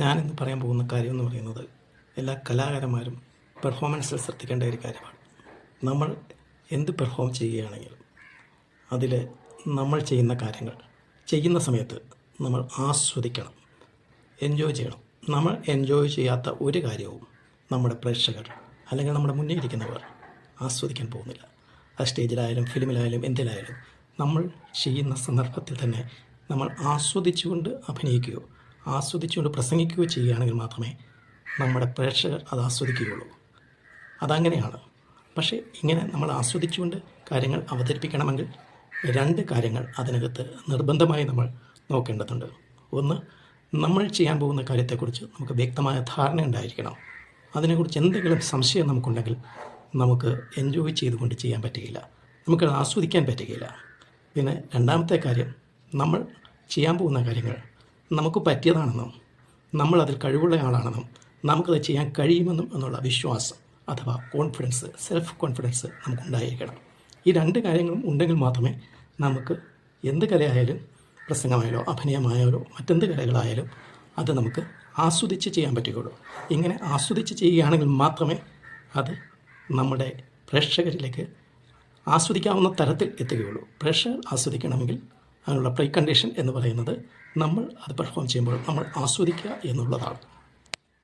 ഞാനിന്ന് പറയാൻ പോകുന്ന കാര്യം എന്ന് പറയുന്നത് എല്ലാ കലാകാരന്മാരും പെർഫോമൻസിൽ ശ്രദ്ധിക്കേണ്ട ഒരു കാര്യമാണ്. നമ്മൾ എന്ത് പെർഫോം ചെയ്യുകയാണെങ്കിലും അതിൽ നമ്മൾ ചെയ്യുന്ന കാര്യങ്ങൾ ചെയ്യുന്ന സമയത്ത് നമ്മൾ ആസ്വദിക്കണം എൻജോയ് ചെയ്യണം. നമ്മൾ എൻജോയ് ചെയ്യാത്ത ഒരു കാര്യവും നമ്മുടെ പ്രേക്ഷകർ അല്ലെങ്കിൽ നമ്മുടെ മുന്നിൽ ഇരിക്കുന്നവർ ആസ്വദിക്കാൻ പോകുന്നില്ല. ആ സ്റ്റേജിലായാലും ഫിലിമിലായാലും എന്തിലായാലും നമ്മൾ ചെയ്യുന്ന സന്ദർഭത്തിൽ തന്നെ നമ്മൾ ആസ്വദിച്ചുകൊണ്ട് അഭിനയിക്കുകയോ ആസ്വദിച്ചുകൊണ്ട് പ്രസംഗിക്കുകയോ ചെയ്യുകയാണെങ്കിൽ മാത്രമേ നമ്മുടെ പ്രേക്ഷകർ അത് ആസ്വദിക്കുകയുള്ളൂ. അതങ്ങനെയാണ്. പക്ഷേ ഇങ്ങനെ നമ്മൾ ആസ്വദിച്ചുകൊണ്ട് കാര്യങ്ങൾ അവതരിപ്പിക്കണമെങ്കിൽ രണ്ട് കാര്യങ്ങൾ അതിനകത്ത് നിർബന്ധമായി നമ്മൾ നോക്കേണ്ടതുണ്ട്. ഒന്ന് നമ്മൾ ചെയ്യാൻ പോകുന്ന കാര്യത്തെക്കുറിച്ച് നമുക്ക് വ്യക്തമായ ധാരണ ഉണ്ടായിരിക്കണം. അതിനെക്കുറിച്ച് എന്തെങ്കിലും സംശയം നമുക്കുണ്ടെങ്കിൽ നമുക്ക് എൻജോയ് ചെയ്തുകൊണ്ട് ചെയ്യാൻ പറ്റുകയില്ല. നമുക്ക് ആസ്വദിക്കാൻ പറ്റുകയില്ല. പിന്നെ രണ്ടാമത്തെ കാര്യം നമ്മൾ ചെയ്യാൻ പോകുന്ന കാര്യങ്ങൾ നമുക്ക് പറ്റിയതാണെന്നും നമ്മൾ അതിൽ കഴിവുള്ള ആളാണെന്നും നമുക്കത് ചെയ്യാൻ കഴിയുമെന്നും എന്നുള്ള വിശ്വാസം അഥവാ കോൺഫിഡൻസ് സെൽഫ് കോൺഫിഡൻസ് നമുക്കുണ്ടായിരിക്കണം. ഈ രണ്ട് കാര്യങ്ങളും ഉണ്ടെങ്കിൽ മാത്രമേ നമുക്ക് എന്ത് കലയായാലും പ്രസംഗമായാലോ അഭിനയമായാലോ മറ്റെന്ത് കലകളായാലും അത് നമുക്ക് ആസ്വദിച്ച് ചെയ്യാൻ പറ്റുകയുള്ളൂ. ഇങ്ങനെ ആസ്വദിച്ച് ചെയ്യുകയാണെങ്കിൽ മാത്രമേ അത് നമ്മുടെ പ്രേക്ഷകരിലേക്ക് ആസ്വദിക്കാവുന്ന തരത്തിൽ എത്തുകയുള്ളൂ. പ്രേക്ഷകർ ആസ്വദിക്കണമെങ്കിൽ അതിനുള്ള പ്രീ കണ്ടീഷൻ എന്ന് പറയുന്നത് നമ്മൾ അത് പെർഫോം ചെയ്യുമ്പോൾ നമ്മൾ ആസ്വദിക്കുക എന്നുള്ളതാണ്.